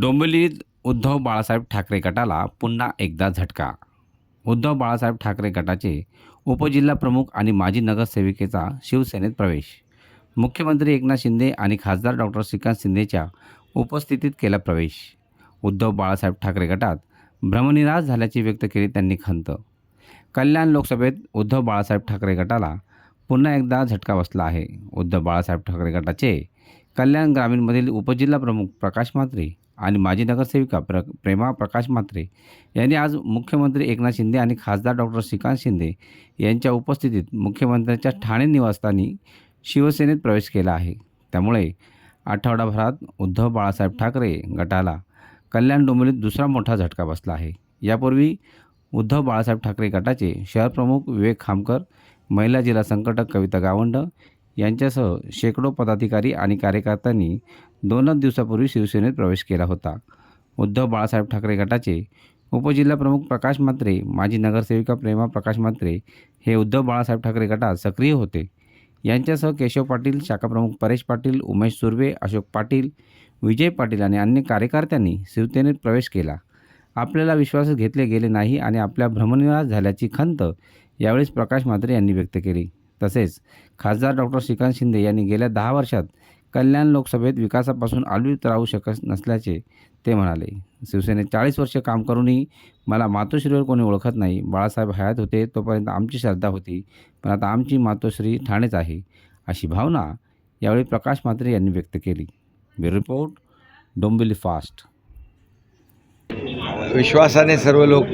डोंबिवलीत उद्धव बाळासाहेब ठाकरे गटाला पुन्हा एकदा झटका. उद्धव बाळासाहेब ठाकरे गटाचे उपजिल्हा प्रमुख आणि माजी नगरसेविकेचा शिवसेनेत प्रवेश. मुख्यमंत्री एकनाथ शिंदे आणि खासदार डॉक्टर श्रीकांत शिंदेच्या उपस्थितीत केला प्रवेश. उद्धव बाळासाहेब ठाकरे गटात भ्रमनिराश झाल्याची व्यक्त केली त्यांनी खंत. कल्याण लोकसभेत उद्धव बाळासाहेब ठाकरे गटाला पुन्हा एकदा झटका बसला आहे. उद्धव बाळासाहेब ठाकरे गटाचे कल्याण ग्रामीणमधील उपजिल्हा प्रमुख प्रकाश म्हात्रे आणि माजी नगरसेविका प्र प्रेमा प्रकाश म्हात्रे यांनी आज मुख्यमंत्री एकनाथ शिंदे आणि खासदार डॉक्टर श्रीकांत शिंदे यांच्या उपस्थितीत मुख्यमंत्र्यांच्या ठाणे निवासस्थानी शिवसेनेत प्रवेश केला आहे. त्यामुळे आठवडाभरात उद्धव बाळासाहेब ठाकरे गटाला कल्याण डोंबिवलीत दुसरा मोठा झटका बसला आहे. यापूर्वी उद्धव बाळासाहेब ठाकरे गटाचे शहरप्रमुख विवेक खामकर महिला जिल्हा संकटक कविता गावंड यांच्यासह शेकडो पदाधिकारी आणि कार्यकर्त्यांनी दोनच दिवसापूर्वी शिवसेनेत प्रवेश केला होता. उद्धव बाळासाहेब ठाकरे गटाचे उपजिल्हा प्रमुख प्रकाश म्हात्रे माजी नगरसेविका प्रेमा प्रकाश म्हात्रे हे उद्धव बाळासाहेब ठाकरे गटात सक्रिय होते. यांच्यासह केशव पाटील शाखाप्रमुख परेश पाटील उमेश सुर्वे अशोक पाटील विजय पाटील आणि अन्य कार्यकर्त्यांनी शिवसेनेत प्रवेश केला. आपल्याला विश्वासात घेतले गेले नाही आणि आपल्या भ्रमनिराश झाल्याची खंत यावेळेस प्रकाश म्हात्रे यांनी व्यक्त केली. तसेच खासदार डॉक्टर श्रीकांत शिंदे यांनी गेल्या दहा वर्षात कल्याण लोकसभेत विकासापासून आलवीत राहू शकत नसल्याचे ते म्हणाले. शिवसेनेत चाळीस वर्ष काम करूनही मला मातोश्रीवर कोणी ओळखत नाही. बाळासाहेब हयात होते तोपर्यंत आमची श्रद्धा होती पण आता आमची मातोश्री ठाणेच आहे अशी भावना यावेळी प्रकाश म्हात्रे यांनी व्यक्त केली. Bureau report Dombivli fast. विश्वासाने सर्व लोक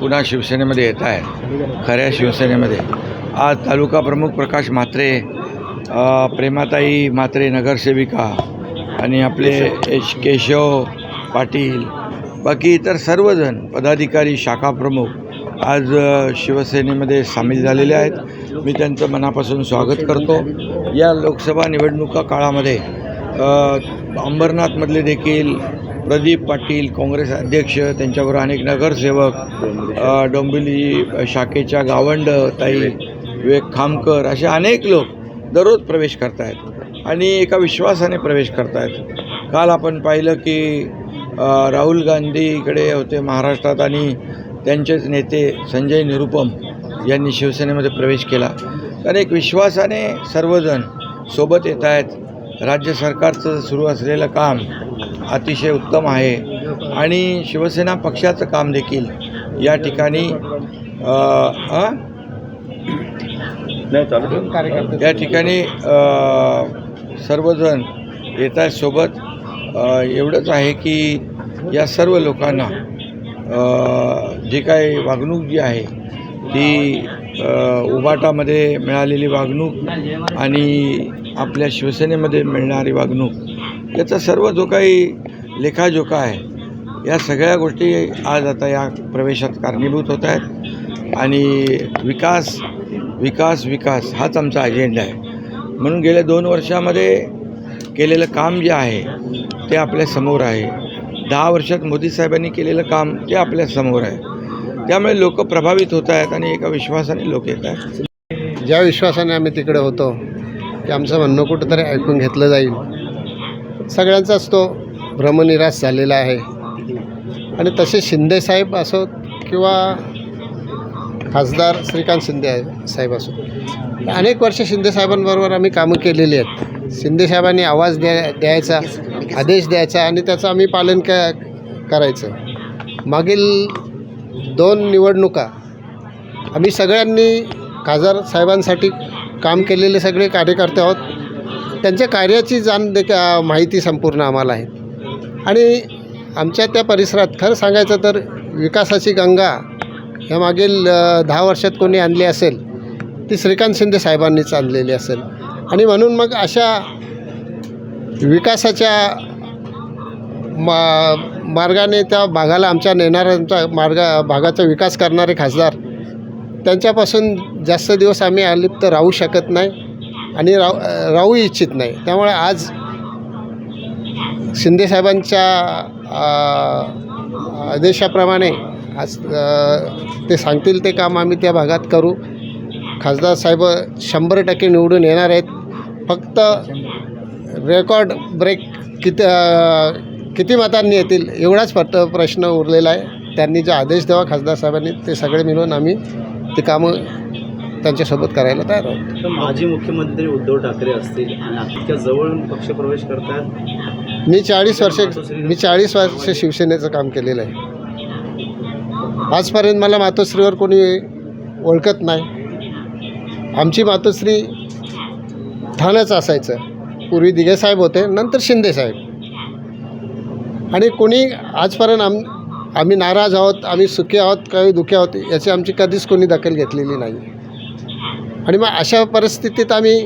पुन्हा शिवसेनेमध्ये येत आहेत खऱ्या शिवसेनेमध्ये. आज तालुका प्रमुख प्रकाश म्हात्रे प्रेमाताई म्हात्रे नगरसेविका आणि आपले एच केशव पाटील बाकी इतर सर्वजण पदाधिकारी शाखा प्रमुख आज शिवसेनेमध्ये सामील झालेले आहेत. मी त्यांचं मनापासून स्वागत करतो. या लोकसभा निवडणुका काळामध्ये अंबरनाथमधले देखील प्रदीप पाटील काँग्रेस अध्यक्ष त्यांच्याबरोबर अनेक नगरसेवक डोंबिवली शाखेच्या गावंड ताई विवेक खामकर असे अनेक लोक दररोज प्रवेश करत आहेत आणि एका विश्वासाने प्रवेश करत आहेत काल आपण पाहिलं की राहुल गांधी इकडे होते महाराष्ट्रात आणि त्यांचेच नेते संजय निरुपम यांनी शिवसेनेमध्ये प्रवेश केला. तर एक विश्वासाने सर्वजण सोबत येत आहेत. राज्य सरकारचं सुरू असलेलं काम अतिशय उत्तम आहे. आणि शिवसेना पक्षाचं काम देखील या ठिकाणी अ, अ? या ठिकाणी सर्वजण येत आहेत सोबत एवढंच आहे की या सर्व लोकांना जी काही वागणूक जी आहे ती उबाटामध्ये मिळालेली वागणूक आणि आपल्या शिवसेनेमध्ये मिळणारी वागणूक याचा सर्व जो काही लेखाजोखा आहे या सगळ्या गोष्टी आज आता या प्रवेशात कारणीभूत होत आहेत आणि विकास विकास विकास हाच आमचा अजेंडा आहे. म्हणून गेल्या दोन वर्षामध्ये केलेलं काम जे आहे ते आपल्यासमोर आहे. दहा वर्षात मोदी साहेबांनी केलेलं काम ते आपल्यासमोर आहे. त्यामुळे लोक प्रभावित होत आहेत आणि एका विश्वासाने लोक येत आहेत. ज्या विश्वासाने आम्ही तिकडे होतो की आमचं म्हणणं कुठंतरी ऐकून घेतलं जाईल. सगळ्यांचाच तो भ्रमनिराश झालेला आहे. आणि तसे शिंदेसाहेब असोत किंवा खासदार श्रीकांत शिंदे आहे- साहेब असो अनेक वर्ष शिंदेसाहेबांबरोबर आम्ही कामं केलेली आहेत. शिंदेसाहेबांनी आवाज द्या द्यायचा आदेश द्यायचा आणि त्याचं आम्ही पालन क करायचं. मागील दोन निवडणुका आम्ही सगळ्यांनी खासदार साहेबांसाठी काम केलेले सगळे कार्यकर्ते आहोत. त्यांच्या कार्याची जाण देख माहिती संपूर्ण आम्हाला आहे. आणि आमच्या त्या परिसरात खरं सांगायचं तर विकासाची गंगा ह्या मागील दहा वर्षात कोणी आणली असेल ती श्रीकांत शिंदे साहेबांनीच आणलेली असेल. आणि म्हणून मग अशा विकासाच्या मा मार्गाने त्या भागाला आमच्या नेणाऱ्यांचा मार्ग भागाचा विकास करणारे खासदार त्यांच्यापासून जास्त दिवस आम्ही अलिप्त राहू शकत नाही आणि राह राहू इच्छित नाही. त्यामुळे आज शिंदेसाहेबांच्या आदेशाप्रमाणे आज ते सांगतील ते काम आम्ही त्या भागात करू. खासदार साहेब शंभर टक्के निवडून येणार आहेत. फक्त रेकॉर्ड ब्रेक किती किती मतांनी येतील एवढाच पट प्रश्न उरलेला आहे. त्यांनी जे आदेश द्यावा खासदार साहेबांनी ते सगळे मिळून आम्ही ते कामं त्यांच्यासोबत करायला तयार आहोत. माजी मुख्यमंत्री उद्धव ठाकरे असतील आणि जवळ पक्षप्रवेश करतात. मी चाळीस वर्ष मी चाळीस वर्ष शिवसेनेचं काम केलेलं आहे. आजपर्यंत मला मातोश्रीवर कोणी ओळखत नाही. आमची मातोश्री ठाण्याचं असायचं. पूर्वी दिघेसाहेब होते नंतर शिंदेसाहेब आणि कोणी आजपर्यंत आम आम्ही नाराज आहोत आम्ही सुखी आहोत काही दुखी आहोत याची आमची कधीच कोणी दखल घेतलेली नाही. आणि मग अशा परिस्थितीत आम्ही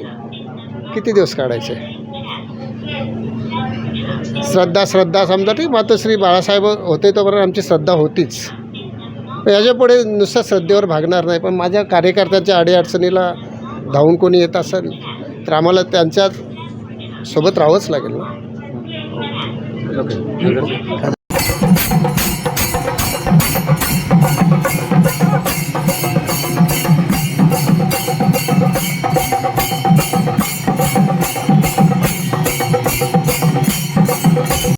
किती दिवस काढायचे? श्रद्धा श्रद्धा समजा ती मातोश्री बाळासाहेब होते तोपर्यंत आमची श्रद्धा होतीच. याच्यापुढे नुसतं श्रद्धेवर भागणार नाही पण माझ्या कार्यकर्त्यांच्या अडीअडचणीला धावून कोणी येत असेल तर आम्हाला त्यांच्यासोबत राहावंच लागेल ना.